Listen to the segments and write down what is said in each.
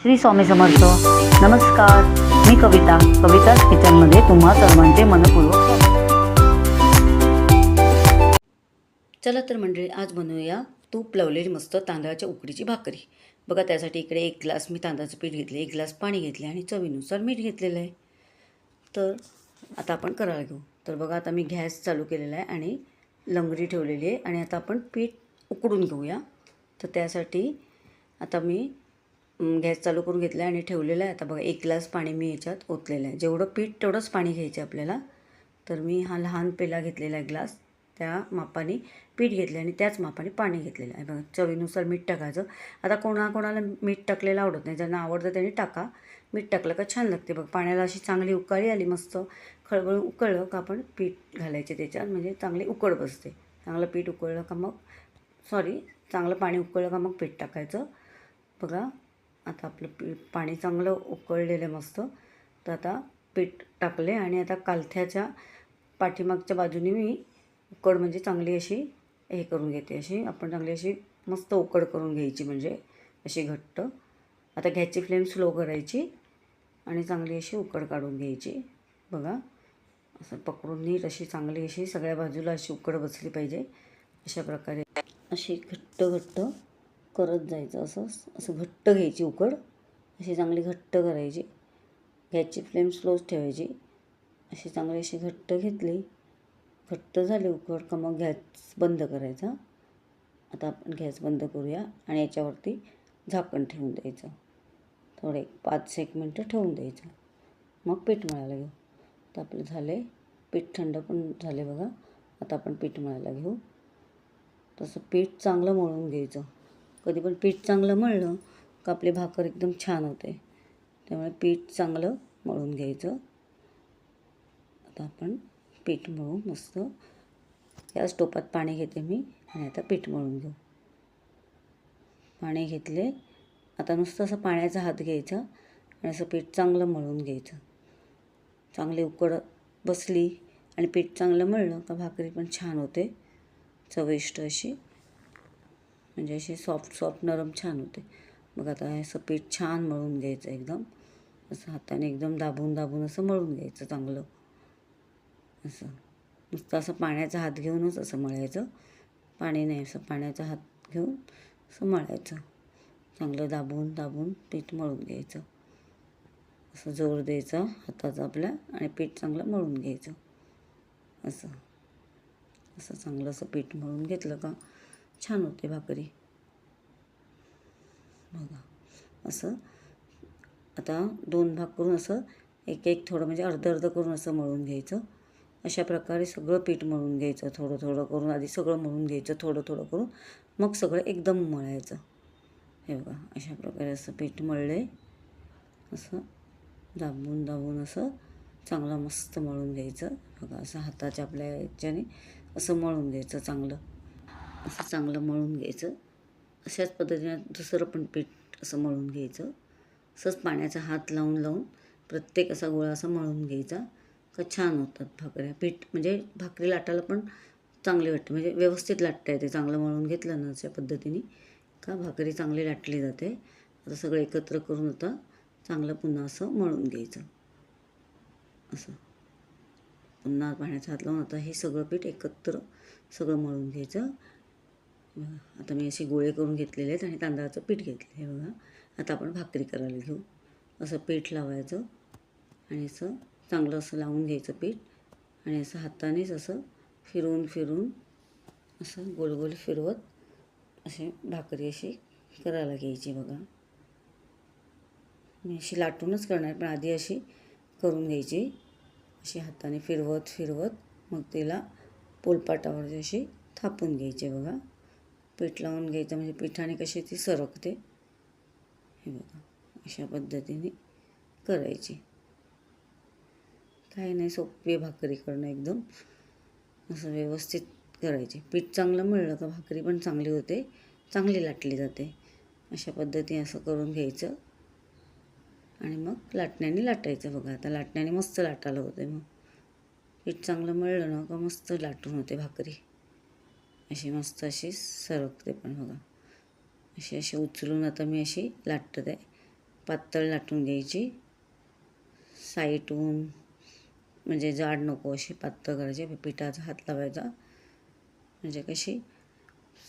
श्री स्वामी समर्थ. नमस्कार. मी कविता. कविताच किचनमध्ये तुम्हा सर्वांचे मनपूर्वक चला तर मंडळी आज बनवूया तूप लावलेली मस्त तांदळाच्या उकडीची भाकरी. बघा त्यासाठी इकडे एक ग्लास मी तांदळाचं पीठ घेतले एक ग्लास पाणी घेतले आणि चवीनुसार मीठ घेतलेलं आहे. तर आता आपण करायला घेऊ. तर बघा आता मी गॅस चालू केलेला आहे आणि लंगडी ठेवलेली आहे आणि आता आपण पीठ उकडून घेऊया. तर त्यासाठी आता मी गॅस चालू करून घेतला आहे आणि ठेवलेला आहे. आता बघा एक ग्लास पाणी मी याच्यात ओतलेलं आहे. जेवढं पीठ तेवढंच पाणी घ्यायचं आहे आपल्याला. तर मी हा लहान पेला घेतलेला आहे ग्लास. त्या मापाने पीठ घेतलं आणि त्याच मापाने पाणी घेतलेलं आहे. बघा चवीनुसार मीठ टाकायचं. आता कोणाकोणाला मीठ टाकलेलं आवडत नाही. ज्यांना आवडतं त्यांनी टाका. मीठ टाकलं का छान लागते. बघ पाण्याला अशी चांगली उकाळी आली मस्त. खळबळ उकळलं का आपण पीठ घालायचे त्याच्यात. म्हणजे चांगली उकळ बसते. चांगलं पीठ उकळलं का मग सॉरी चांगलं पाणी उकळलं का मग पीठ टाकायचं. बघा आता आपलं पी पाणी चांगलं उकळलेलं आहे मस्त. तर आता पीठ टाकले आणि आता कालथ्याच्या पाठीमागच्या बाजूने मी उकड म्हणजे चांगली अशी हे करून घेते. अशी आपण चांगली अशी मस्त उकड करून घ्यायची म्हणजे अशी घट्ट. आता घ्यायची फ्लेम स्लो करायची आणि चांगली अशी उकड काढून घ्यायची. बघा असं पकडून नीट अशी चांगली अशी सगळ्या बाजूला अशी उकड बसली पाहिजे. अशा प्रकारे अशी घट्ट घट्ट करत जायचं असं असं घट्ट घ्यायची उकड अशी चांगली घट्ट करायची. गॅसची फ्लेम स्लोच ठेवायची. अशी चांगली अशी घट्ट घेतली. घट्ट झाली उकड का मग गॅस बंद करायचा. आता आपण गॅस बंद करूया आणि याच्यावरती झाकण ठेवून द्यायचं. थोडे पाच एक मिनटं ठेवून द्यायचं. मग पीठ मळायला घेऊ. तर आपलं झाले पीठ थंड पण झाले बघा. आता आपण पीठ मळायला घेऊ. तसं पीठ चांगलं मळून घ्यायचं. कधी पण पीठ चांगलं मळलं का आपली भाकर एकदम छान होते. त्यामुळे पीठ चांगलं मळून घ्यायचं. आता आपण पीठ मळू मस्त याच टोपात पाणी घेते मी आणि आता पीठ मळून घेऊ. पाणी घेतले. आता नुसतं असं पाण्याचा हात घ्यायचा आणि असं पीठ चांगलं मळून घ्यायचं. चांगली उकड बसली आणि पीठ चांगलं मळलं का भाकरी पण छान होते. चविष्ट अशी. म्हणजे अशी सॉफ्ट सॉफ्ट नरम छान होते. मग आता हे असं पीठ छान मळून घ्यायचं एकदम. असं हाताने एकदम दाबून दाबून असं मळून घ्यायचं चांगलं. असं. नुसतं असं पाण्याचा हात घेऊनच असं मळायचं. पाणी नाही असं पाण्याचा हात घेऊन असं मळायचं. चांगलं दाबून दाबून पीठ मळून घ्यायचं. असं जोर द्यायचा हाताचा आपल्या आणि पीठ चांगलं मळून घ्यायचं. असं. असं चांगलं असं पीठ मळून घेतलं का? छान होते भाकरी. बघा असं आता दोन भाग करून असं एक एक थोडं म्हणजे अर्धं अर्धं करून असं मळून घ्यायचं. अशा प्रकारे सगळं पीठ मळून घ्यायचं थोडं थोडं करून आधी सगळं मळून घ्यायचं थोडं थोडं करून मग सगळं एकदम मळायचं. हे बघा अशा प्रकारे असं पीठ मळले. असं दाबून दाबून असं चांगलं मस्त मळून घ्यायचं. बघा असं हाताच्या आपल्या याच्याने असं मळून घ्यायचं चांगलं. असं चांगलं मळून घ्यायचं. अशाच पद्धतीने दुसरं पण पीठ असं मळून घ्यायचं. असंच पाण्याचा हात लावून लावून प्रत्येक असा गोळा असा मळून घ्यायचा. का छान होतात भाकऱ्या. पीठ म्हणजे भाकरी लाटायला पण चांगली वाटते. म्हणजे व्यवस्थित लाटता येते. चांगलं मळून घेतलं ना अशा पद्धतीने का भाकरी चांगली लाटली जाते. आता सगळं एकत्र करून आता चांगलं पुन्हा असं मळून घ्यायचं. असं. पुन्हा पाण्याचा हात लावून आता हे सगळं पीठ एकत्र सगळं मळून घ्यायचं. बघा आता मी असे गोळे करून घेतलेले आहेत आणि तांदळाचं पीठ घेतलं आहे बघा. आता आपण भाकरी करायला घेऊ. असं पीठ लावायचं आणि असं चांगलं असं लावून घ्यायचं पीठ आणि असं हातानेच असं फिरवून फिरून असं गोल गोल फिरवत असे भाकरी अशी करायला घ्यायची बघा. मी अशी लाटूनच करणार पण आधी अशी करून घ्यायची. अशी हाताने फिरवत फिरवत मग तिला पोलपाटावर अशी थापून घ्यायची बघा. पीठ लावून घ्यायचं म्हणजे पिठाने कशी ती सरकते. हे बघा अशा पद्धतीने करायची. काही नाही सोपी भाकरी करणं एकदम. असं व्यवस्थित करायचे. पीठ चांगलं मिळलं का भाकरी पण चांगली होते चांगली लाटली जाते. अशा पद्धतीने असं करून घ्यायचं. आणि मग लाटण्याने लाटायचं बघा. आता लाटण्याने मस्त लाटायला होते मग. पीठ चांगलं मिळलं ना का मस्त लाटून होते भाकरी. अशी मस्त अशी सरकते पण बघा. अशी अशी उचलून आता मी अशी लाटत. आहे पातळ लाटून घ्यायची. साईटून म्हणजे जाड नको अशी पातळ करायची. पिठाचा हात लावायचा. म्हणजे कशी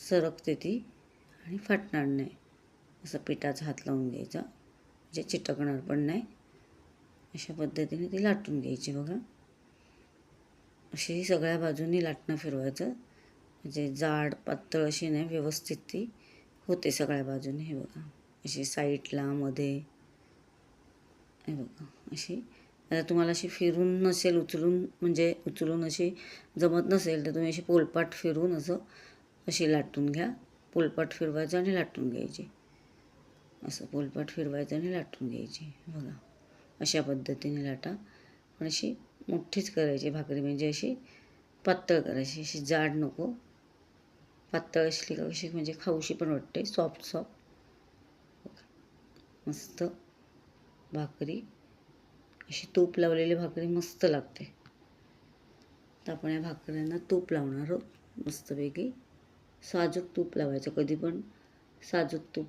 सरकते ती आणि फाटणार नाही. असं पिठाचा हात लावून घ्यायचा. म्हणजे चिटकणार पण नाही. अशा पद्धतीने ती लाटून घ्यायची बघा. अशी सगळ्या बाजूनी लाटणं फिरवायचं. म्हणजे जाड पातळ अशी नाही व्यवस्थित ती होते सगळ्या बाजूने हे बघा. अशी साईडला मध्ये. हे बघा अशी. आता तुम्हाला अशी फिरून नसेल उचलून म्हणजे उचलून अशी जमत नसेल तर तुम्ही अशी पोलपाट फिरून असं अशी लाटून घ्या. पोलपाट फिरवायचं आणि लाटून घ्यायची. असं पोलपाट फिरवायचं आणि लाटून घ्यायची. बघा. अशा पद्धतीने लाटा. पण अशी मोठीच करायची भाकरी म्हणजे अशी पातळ करायची. अशी जाड नको. पातळ असली का कशी म्हणजे खाऊशी पण वाटते. सॉफ्ट सॉफ्ट मस्त. भाकरी. अशी तूप लावलेली भाकरी मस्त लागते. तर आपण या भाकऱ्यांना तूप लावणार आहोत. मस्तपैकी. साजूक तूप लावायचं कधी पण. साजूक तूप.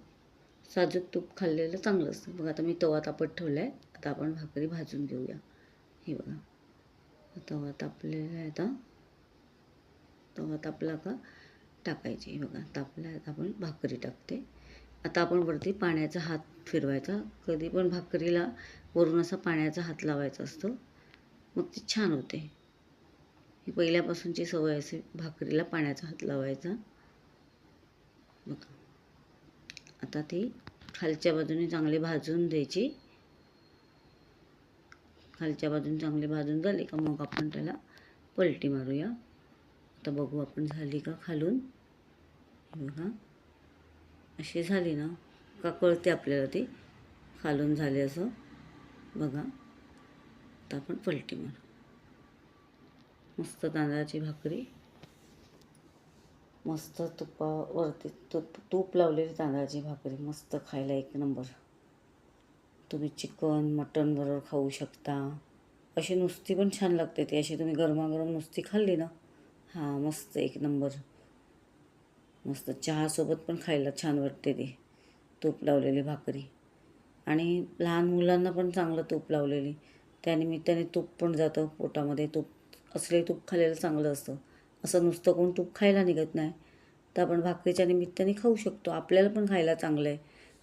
साजूक तूप खाल्लेलं चांगलं असतं. बघा आता मी तवा तापत ठेवला आहे आता आपण भाकरी भाजून घेऊया. हे बघा. तवा तापलेला आहे आता. तवा तापला का? टाकायची. बघा तापला आपण भाकरी टाकते. आता आपण वरती पाण्याचा हात फिरवायचा. कधी पण भाकरीला वरून असा पाण्याचा हात लावायचा असतो. मग ती छान होते. ही पहिल्यापासूनची सवय असे भाकरीला पाण्याचा हात लावायचा. बघा. आता ती खालच्या बाजूने चांगली भाजून द्यायची. खालच्या बाजूने चांगली भाजून झाली का मग आपण त्याला पलटी मारूया. आता बघू आपण झाली का खालून. बघा. अशी झाली ना का कळते आपल्याला ती? खालून झाली असं. बघा. आता आपण पलटी मारू. मस्त तांदळाची भाकरी. मस्त तुपावरती तूप तूप लावलेली तांदळाची भाकरी. मस्त खायला एक नंबर. तुम्ही चिकन मटन बरोबर खाऊ शकता. अशी नुसती पण छान लागते ती. अशी तुम्ही गरमागरम नुसती खाल्ली ना हां मस्त एक नंबर. मस्त चहासोबत पण खायला छान वाटते ते. तूप लावलेली भाकरी. आणि लहान मुलांना पण चांगलं तूप लावलेली. त्यानिमित्ताने तूप पण जातं पोटामध्ये. तूप असले तूप खायला चांगलं असतं. असं नुसतं कोण तूप खायला निघत नाही. तर आपण भाकरीच्या निमित्ताने खाऊ शकतो. आपल्याला पण खायला चांगलं आहे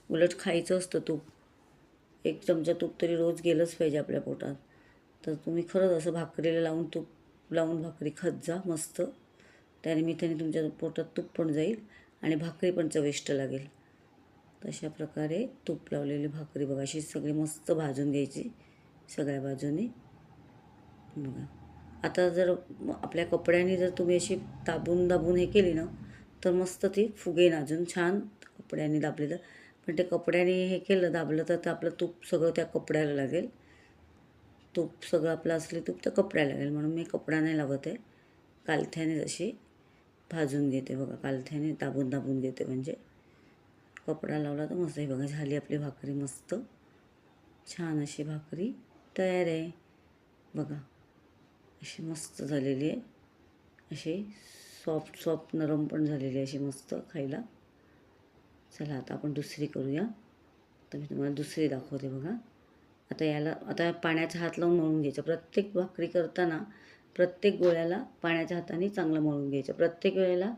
उलट खायचं असतं तूप. एक चमचा तूप तरी रोज गेलंच पाहिजे आपल्या पोटात. तर तुम्ही खरंच असं भाकरीला लावून तूप लावून भाकरी खात जा मस्त. त्यानिमित्ताने तुमच्या पोटात तूप पण जाईल आणि भाकरी पण चविष्ट लागेल. तशा प्रकारे तूप लावलेली भाकरी बघा अशी सगळी मस्त भाजून घ्यायची सगळ्या बाजूने. बघा. आता जर आपल्या कपड्याने जर तुम्ही अशी दाबून दाबून हे केली ना तर मस्त ती फुगेन अजून छान कपड्याने दाबलेलं. पण ते कपड्याने हे केलं दाबलं तर ते आपलं तूप सगळं त्या कपड्याला लागेल. तूप सगळं आपलं असले तूप तर कपड्या लागेल म्हणून मी कपडा नाही लावत आहे. कालथ्याने जशी भाजून घेते बघा कालथ्याने दाबून दाबून घेते म्हणजे. कपडा लावला तर मस्त आहे बघा झाली आपली भाकरी मस्त. छान अशी भाकरी तयार आहे. बघा अशी मस्त झालेली आहे. अशी सॉफ्ट सॉफ्ट नरम पण झालेली आहे अशी मस्त खायला. चला आता आपण दुसरी करूया. तर मी तुम्हाला दुसरी दाखवते बघा. आता याला आता पाण्याचा हात लावून मळून घ्यायचं. प्रत्येक भाकरी करताना प्रत्येक गोळ्याला पाण्याच्या हाताने चांगलं मळून घ्यायचं. प्रत्येक वेळेला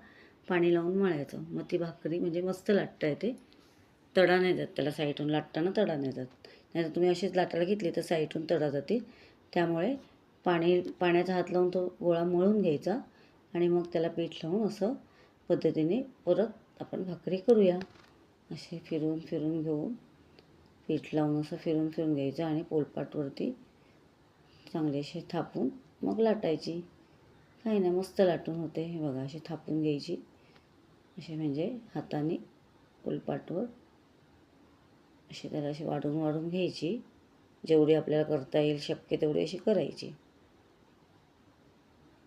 पाणी लावून मळायचं. मग ती भाकरी म्हणजे मस्त लाटता येते. तडा नाही जात त्याला साईडून लाटताना तडा नाही जात. नाही तर तुम्ही अशीच लाटायला घेतली तर साईडून तडा जातील त्यामुळे पाणी पाण्याचा हात लावून तो गोळा मळून घ्यायचा आणि मग त्याला पीठ लावून असं पद्धतीने परत आपण भाकरी करूया. असे फिरून फिरून घेऊन पीठ लावून असं फिरून फिरून घ्यायचं आणि पोलपाटवरती चांगले असे थापून मग लाटायची. काही नाही मस्त लाटून होते हे बघा अशी थापून घ्यायची. असे म्हणजे हाताने पोलपाटवर अशी त्याला अशी वाढून वाढून घ्यायची. जेवढी आपल्याला करता येईल शक्य तेवढी अशी करायची.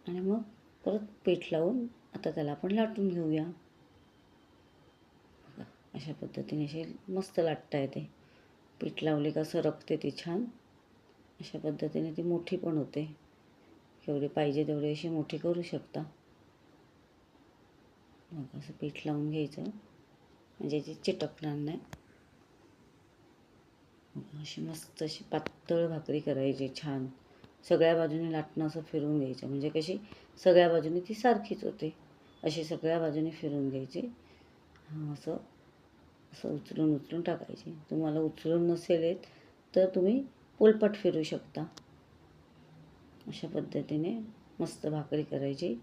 आणि मग परत पीठ लावून आता त्याला आपण लाटून घेऊया. अशा पद्धतीने असे मस्त लाटता येते. पीठ लावले का सरकते ती छान. अशा पद्धतीने ती मोठी पण होते. जेवढी पाहिजे तेवढी अशी मोठी करू शकता. मग असं पीठ लावून घ्यायचं. म्हणजे ती चिटकणार नाही. अशी मस्त अशी पातळ भाकरी करायची छान. सगळ्या बाजूने लाटणं असं फिरून घ्यायचं. म्हणजे कशी सगळ्या बाजूने ती सारखीच होते. अशी सगळ्या बाजूने फिरून घ्यायची. असं असं उचलून उचलून टाकायची. तुम्हाला उचलून नसेल येत तर तुम्ही पोलपट फिरू शकता. अशा पद्धतीने मस्त भाकरी करायची.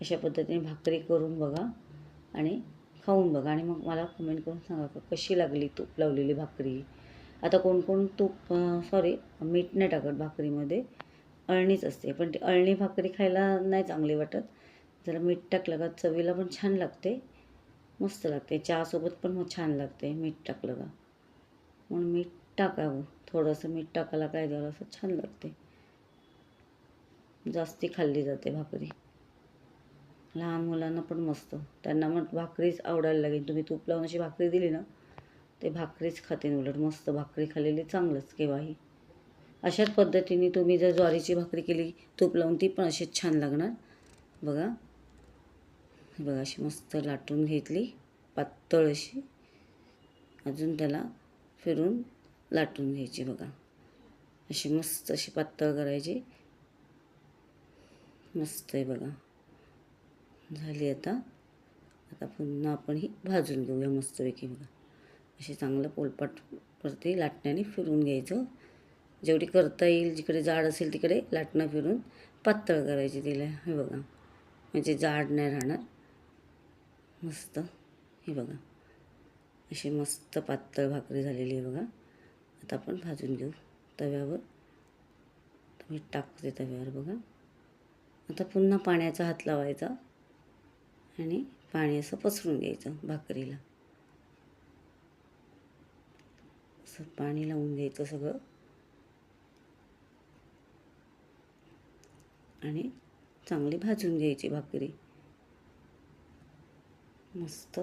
अशा पद्धतीने भाकरी करून बघा आणि खाऊन बघा. आणि मग मला कमेंट करून सांगा का कशी लागली तूप लावलेली भाकरी? आता कोण कोण तूप सॉरी मीठ नाही टाकत भाकरीमध्ये. अळणीच असते. पण ती अळणी भाकरी खायला नाही चांगली वाटत. जरा मीठ टाकलं का चवीला पण छान लागते. मस्त लागते. चहासोबत पण मग छान लागते. मीठ टाकलं का? म्हणून मीठ टाकावं. थोडंसं मीठ टाकायला काय द्यावं असं छान लागते. जास्ती खाल्ली जाते भाकरी. लहान मुलांना पण मस्त. त्यांना मग भाकरीच आवडायला लागेल. तुम्ही तूप लावून अशी भाकरी दिली ना ते भाकरीच खाते उलट. मस्त भाकरी खाल्लेली चांगलंच केव्हाही. अशाच पद्धतीने तुम्ही जर ज्वारीची भाकरी केली तूप लावून ती पण अशीच छान लागणार. बघा. बघा अशी मस्त लाटून घेतली पातळ अशी. अजून त्याला फिरून लाटून घ्यायची बघा. अशी मस्त अशी पातळ करायची. मस्त आहे बघा. झाली आता. आता पुन्हा आपण ही भाजून घेऊया मस्तपैकी बघा. अशी चांगलं पोलपाट परती लाटण्याने फिरून घ्यायचं. जेवढी करता येईल जिकडे जाड असेल तिकडे लाटणं फिरून पातळ करायची तिला. हे बघा. म्हणजे जाड नाही राहणार. मस्त. हे बघा. अशी मस्त पातळ भाकरी झालेली आहे बघा. आता आपण भाजून घेऊ. तव्यावर. मी टाकते तव्यावर बघा. आता पुन्हा पाण्याचा हात लावायचा. आणि पाणी असं पसरून घ्यायचं भाकरीला. असं पाणी लावून घ्यायचं सगळं. आणि चांगली भाजून घ्यायची भाकरी. मस्त.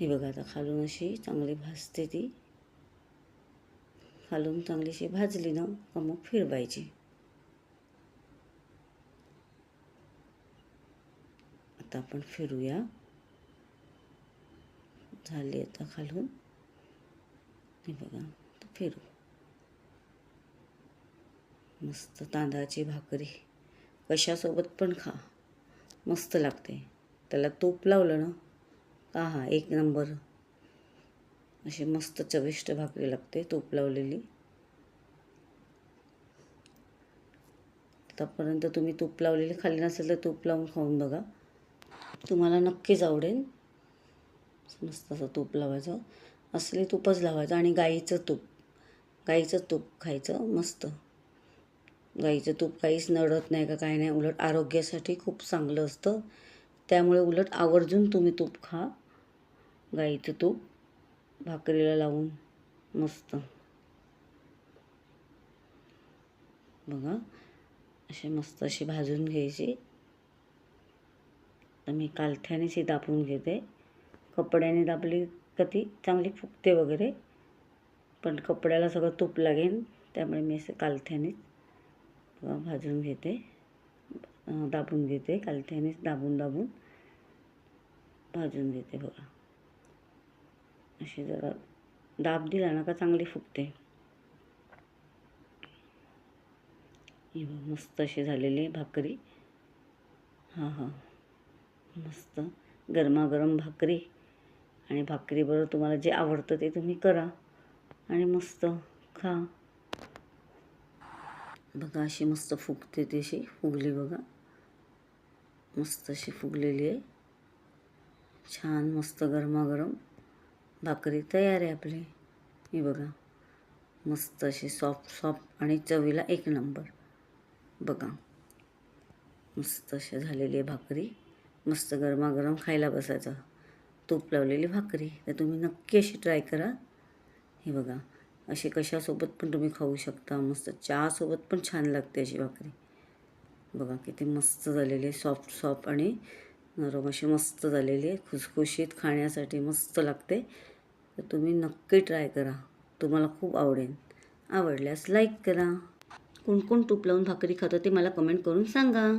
हे बघा आता खालून अशी चांगली भाजते ती. खालून चांगलीशी भाजली ना का मग फिरवायची. आता आपण फिरूया. झाली आता खालून. हे बघा फिरू. मस्त तांदळाची भाकरी. कशासोबत पण खा. मस्त लागते. त्याला तूप लावलं ना का हा एक नंबर. अशी मस्त चविष्ट भाकरी लागते तूप लावलेली. आतापर्यंत तुम्ही तूप लावलेली खाल्ली नसेल तर तूप लावून खाऊन बघा. तुम्हाला नक्कीच आवडेल. मस्त असं तूप लावायचं. असली तूपच लावायचं आणि गाईचं तूप. गाईचं तूप खायचं मस्त. गाईचं तूप काहीच नडत नाही का काय नाही. उलट आरोग्यासाठी खूप चांगलं असतं. त्यामुळे उलट आवर्जून तुम्ही तूप खा. गाईचं तूप भाकरीला लावून मस्त. बघा अशी मस्त अशी भाजून घ्यायची. तर मी कालथ्यानेच ही दापून घेते. कपड्याने दापली का ती चांगली फुगते वगैरे. पण कपड्याला सगळं तूप लागेल त्यामुळे मी असं कालथ्यानेच भाजून घेते. दाबून घेते कालथ्यानेच दाबून दाबून भाजून घेते बघा. अशी जरा दाब दिला ना का चांगली फुगते. मस्त अशी झालेली आहे भाकरी. हां हां. मस्त गरमागरम भाकरी. आणि भाकरीबरोबर तुम्हाला जे आवडतं ते तुम्ही करा. आणि मस्त खा. बघा अशी मस्त फुगते ती अशी. फुगली बघा. मस्त अशी फुगलेली आहे. छान मस्त गरमागरम भाकरी तयार आहे आपली. ही बघा मस्त अशी सॉफ्ट सॉफ्ट आणि चवीला एक नंबर बघा मस्त अशी झालेली आहे भाकरी. मस्त गरमागरम खायला बसायचं. तूप लावलेली भाकरी तर तुम्ही नक्की अशी ट्राय करा. हे बघा अशी कशासोबत पण तुम्ही खाऊ शकता. मस्त चहासोबत पण छान लागते अशी भाकरी. बघा किती मस्त झालेले आहे. सॉफ्ट सॉफ्ट आणि नरम अशी मस्त झालेली आहे. खुसखुशीत खाण्यासाठी मस्त लागते. तर तुम्ही नक्की ट्राय करा. तुम्हाला खूप आवडेल. आवडल्यास लाईक करा. कोण कोण तूप लावून भाकरी खातं ते मला कमेंट करून सांगा.